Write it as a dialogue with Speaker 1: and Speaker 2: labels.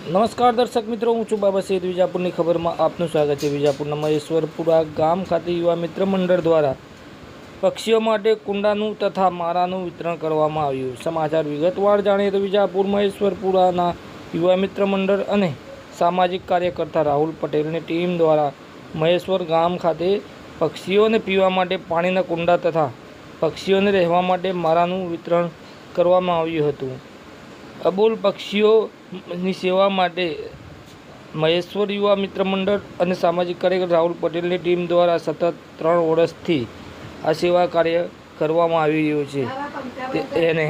Speaker 1: નમસ્કાર દર્શક મિત્રો, હું છું બાબા સૈદ વિજાપુરની ખબરમાં. આપનું સ્વાગત છે વિજાપુરના મહેશ્વરપુરા ગામ ખાતે યુવા મિત્ર મંડળ દ્વારા પક્ષીઓ માટે કુંડાનું તથા મારાનું વિતરણ કરવામાં આવ્યું. સમાચાર વિગતવાર જાણીએ તો વિજાપુર, મહેશ્વરપુરાના યુવા મિત્ર મંડળ અને સામાજિક કાર્યકર્તા રાહુલ પટેલની ટીમ દ્વારા મહેશ્વર ગામ ખાતે પક્ષીઓને પીવા માટે પાણીના કુંડા તથા પક્ષીઓને રહેવા માટે મારાનું વિતરણ કરવામાં આવ્યું હતું. અબોલ પક્ષીઓની સેવા માટે મહેશ્વર યુવા મિત્ર મંડળ અને સામાજિક કાર્યકર રાહુલ પટેલની ટીમ દ્વારા સતત ત્રણ વર્ષથી આ સેવા કાર્ય કરવામાં આવી રહ્યું છે. એને